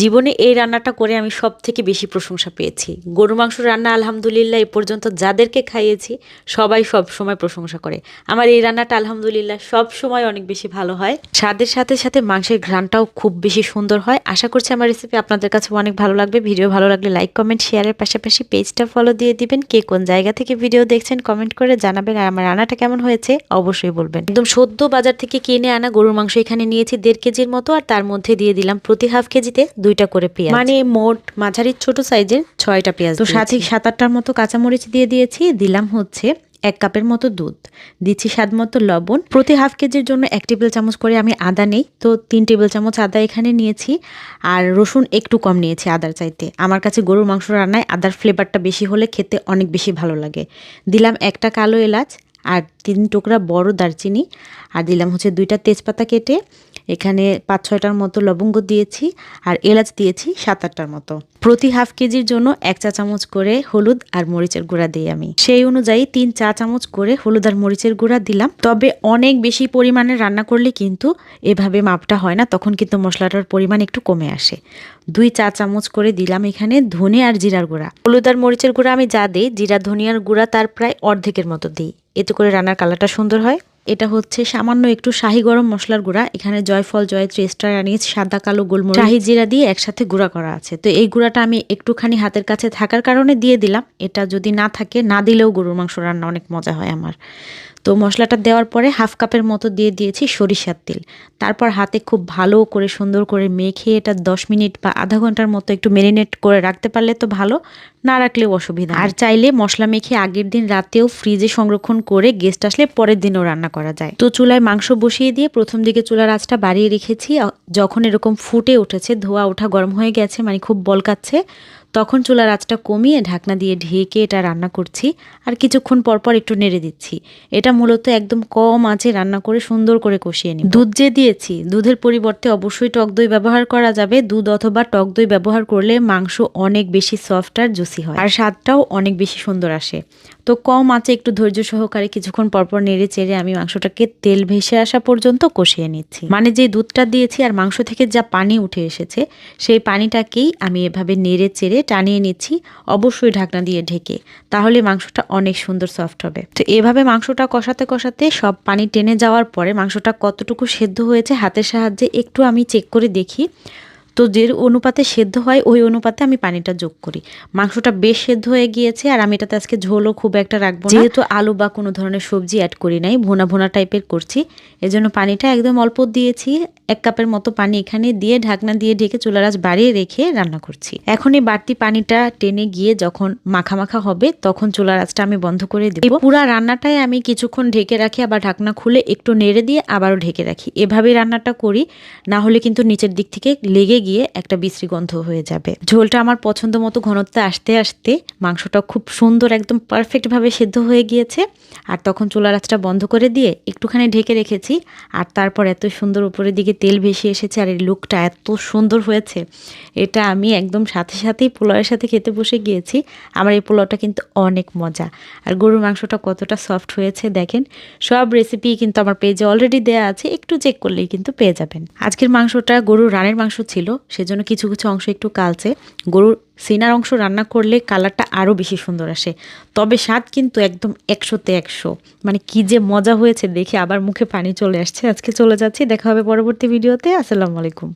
জীবনে এই রান্নাটা করে আমি সব থেকে বেশি প্রশংসা পেয়েছি। গরু মাংস রান্না আলহামদুলিল্লাহ এ পর্যন্ত যাদেরকে খাইয়েছি, সবাই সব সময় প্রশংসা করে। আমার এই রান্নাটা আলহামদুলিল্লাহ সব সময় অনেক বেশি ভালো হয়। স্বাদের সাথে সাথে মাংসের ঘ্রাণটাও খুব বেশি সুন্দর হয়। আশা করছি আমার রেসিপি আপনাদের কাছে অনেক ভালো লাগবে। ভিডিও ভালো লাগলে লাইক কমেন্ট শেয়ারের পাশাপাশি পেজটা ফলো দিয়ে দিবেন। কে কোন জায়গা থেকে ভিডিও দেখছেন কমেন্ট করে জানাবেন আর আমার রান্নাটা কেমন হয়েছে অবশ্যই বলবেন। একদম সদ্য বাজার থেকে কিনে আনা গরুর মাংস এখানে নিয়েছি দেড় কেজির মতো আর তার মধ্যে দিয়ে দিলাম প্রতি হাফ কেজিতে দুইটা করে পেঁয়াজ। মানে মোট মাঝারি ছোট সাইজের ছয়টা পেঁয়াজ তো সাথে সাত আটটার মতো কাঁচামরিচ দিয়ে দিয়েছি দিলাম হচ্ছে এক কাপের মতো দুধ। দিচ্ছি স্বাদ মতো লবণ। প্রতি হাফ কেজির জন্য এক টেবিল চামচ করে আমি আদা নেই তো তিন টেবিল চামচ আদা এখানে নিয়েছি। আর রসুন একটু কম নিয়েছি আদার চাইতে। আমার কাছে গরুর মাংস রান্নায় আদার ফ্লেভারটা বেশি হলে খেতে অনেক বেশি ভালো লাগে। দিলাম একটা কালো এলাচ আর তিন টুকরা বড় দারচিনি আর দিলাম হচ্ছে দুইটা তেজপাতা কেটে এখানে পাঁচ ছয়টার মতো লবঙ্গ দিয়েছি আর এলাচ দিয়েছি সাত আটটার মতো। প্রতি হাফ কেজির জন্য এক চা চামচ করে হলুদ আর মরিচের গুঁড়া দিই আমি। সেই অনুযায়ী তিন চা চামচ করে হলুদ আর মরিচের গুঁড়া দিলাম। তবে অনেক বেশি পরিমাণে রান্না করলে কিন্তু এভাবে মাপটা হয় না, তখন কিন্তু মশলাটার পরিমাণ একটু কমে আসে। দুই চা চামচ করে দিলাম এখানে ধনে আর জিরার গুঁড়া। হলুদ আর মরিচের গুঁড়া আমি যা দিই, জিরা, ধনিয়ার গুঁড়া তার প্রায় অর্ধেকের মতো দিই। এতে করে রান্নার কালারটা সুন্দর হয়। এটা হচ্ছে সামান্য একটু শাহি গরম মশলার গুঁড়া। এখানে জয়ফল, জয়ত্রী স্টার আনিস সাদা, কালো, গোলমরিচ, শাহি জিরা দিয়ে একসাথে গুঁড়া করা আছে। তো এই গুঁড়াটা আমি একটুখানি হাতের কাছে থাকার কারণে দিয়ে দিলাম। এটা যদি না থাকে, না দিলেও গরুর মাংস রান্না অনেক মজা হয় আমার। তো মশলাটা দেওয়ার পরে হাফ কাপের মতো দিয়ে দিয়েছি সরিষার তেল। তারপর হাতে খুব ভালো করে সুন্দর করে মেখে এটা দশ মিনিট বা আধা ঘণ্টার মতো একটু মেরিনেট করে রাখতে পারলে তো ভালো, না রাখলেও অসুবিধা আর চাইলে মশলা মেখে আগের দিন রাতেও ফ্রিজে সংরক্ষণ করে গেস্ট আসলে পরের দিনও রান্না করা যায়। তো চুলায় মাংস বসিয়ে দিয়ে প্রথম দিকে চুলার আঁচটা বাড়িয়ে রেখেছি। যখন এরকম ফুটে উঠেছে, ধোয়া ওঠা গরম হয়ে গেছে মানে খুব বলকাচ্ছে তখন চুলার আঁচটা কমিয়ে ঢাকনা দিয়ে ঢেকে এটা রান্না করছি আর কিছুক্ষণ পরপর একটু নেড়ে দিচ্ছি। এটা মূলত একদম কম আঁচে রান্না করে সুন্দর করে কষিয়ে নিই দুধ যে দিয়েছি, দুধের পরিবর্তে অবশ্যই টক দই ব্যবহার করা যাবে। দুধ অথবা টক দই ব্যবহার করলে মাংস অনেক বেশি সফট আর জুসি হয়। আর স্বাদটাও অনেক বেশি সুন্দর আসে। তো কম আঁচে একটু ধৈর্য সহকারে কিছুক্ষণ পরপর নেড়ে চেড়ে আমি মাংসটাকে তেল ভেসে আসা পর্যন্ত কষিয়ে নিচ্ছি। মানে যে দুধটা দিয়েছি আর মাংস থেকে যা পানি উঠে এসেছে, সেই পানিটাকেই আমি এভাবে নেড়ে চেড়ে টানিয়ে নিচ্ছি, অবশ্যই ঢাকনা দিয়ে ঢেকে, তাহলে মাংসটা অনেক সুন্দর সফট হবে। তো এভাবে মাংসটা কষাতে কষাতে সব পানি টেনে যাওয়ার পরে মাংসটা কতটুকু সেদ্ধ হয়েছে, হাতের সাহায্যে একটু আমি চেক করে দেখি। তো যে অনুপাতে সেদ্ধ হয়, ওই অনুপাতে আমি পানিটা যোগ করি। মাংসটা বেশ সেদ্ধ হয়ে গিয়েছে আর আমি এটাতে আজকে ঝোলও খুব একটা রাখব যেহেতু আলু বা কোনো ধরনের সবজি অ্যাড করি নাই, ভোনা ভোনা টাইপের করছি, এজন্য পানিটা একদম অল্প দিয়েছি। এক কাপের মতো পানি এখানে দিয়ে ঢাকনা দিয়ে ঢেকে চুলার আঁচ বাড়িয়ে রেখে রান্না করছি। এখন এই বাড়তি পানিটা টেনে গিয়ে যখন মাখা মাখা হবে, তখন চুলার আঁচটা আমি বন্ধ করে দিই পুরা রান্নাটাই আমি কিছুক্ষণ ঢেকে রাখি, আবার ঢাকনা খুলে একটু নেড়ে দিয়ে আবারও ঢেকে রাখি। এভাবে রান্নাটা করি, না হলে কিন্তু নিচের দিক থেকে লেগে গিয়ে একটা বিশ্রী গন্ধ হয়ে যাবে। ঝোলটা আমার পছন্দ মতো ঘনত্বে আসতে আসতে মাংসটা খুব সুন্দর, একদম পারফেক্টভাবে সেদ্ধ হয়ে গিয়েছে। আর তখন চুলার আঁচটা বন্ধ করে দিয়ে একটুখানি ঢেকে রেখেছি, আর তারপর এত সুন্দর উপরের দিকে তেল ভেসে এসেছে আর এই লুকটা এত সুন্দর হয়েছে। এটা আমি একদম সাথে সাথেই পোলাওয়ের সাথে খেতে বসে গিয়েছি। আমার এই পোলাওটা কিন্তু অনেক মজা। আর গরুর মাংসটা কতটা সফট হয়েছে দেখেন। সব রেসিপি কিন্তু আমার পেজে অলরেডি দেয়া আছে। একটু চেক করলেই কিন্তু পেয়ে যাবেন। আজকের মাংসটা গরুর রানের মাংস ছিল, সেজন্য কিছু কিছু অংশ একটু কালচে। গরুর সিনার অংশ রান্না করলে কালারটা আরও বেশি সুন্দর আসে। তবে স্বাদ কিন্তু একদম একশোতে একশো। মানে কি যে মজা হয়েছে দেখে আবার মুখে পানি চলে আসছে। আজকে চলে যাচ্ছি, দেখা হবে পরবর্তী ভিডিওতে। আসসালামু আলাইকুম।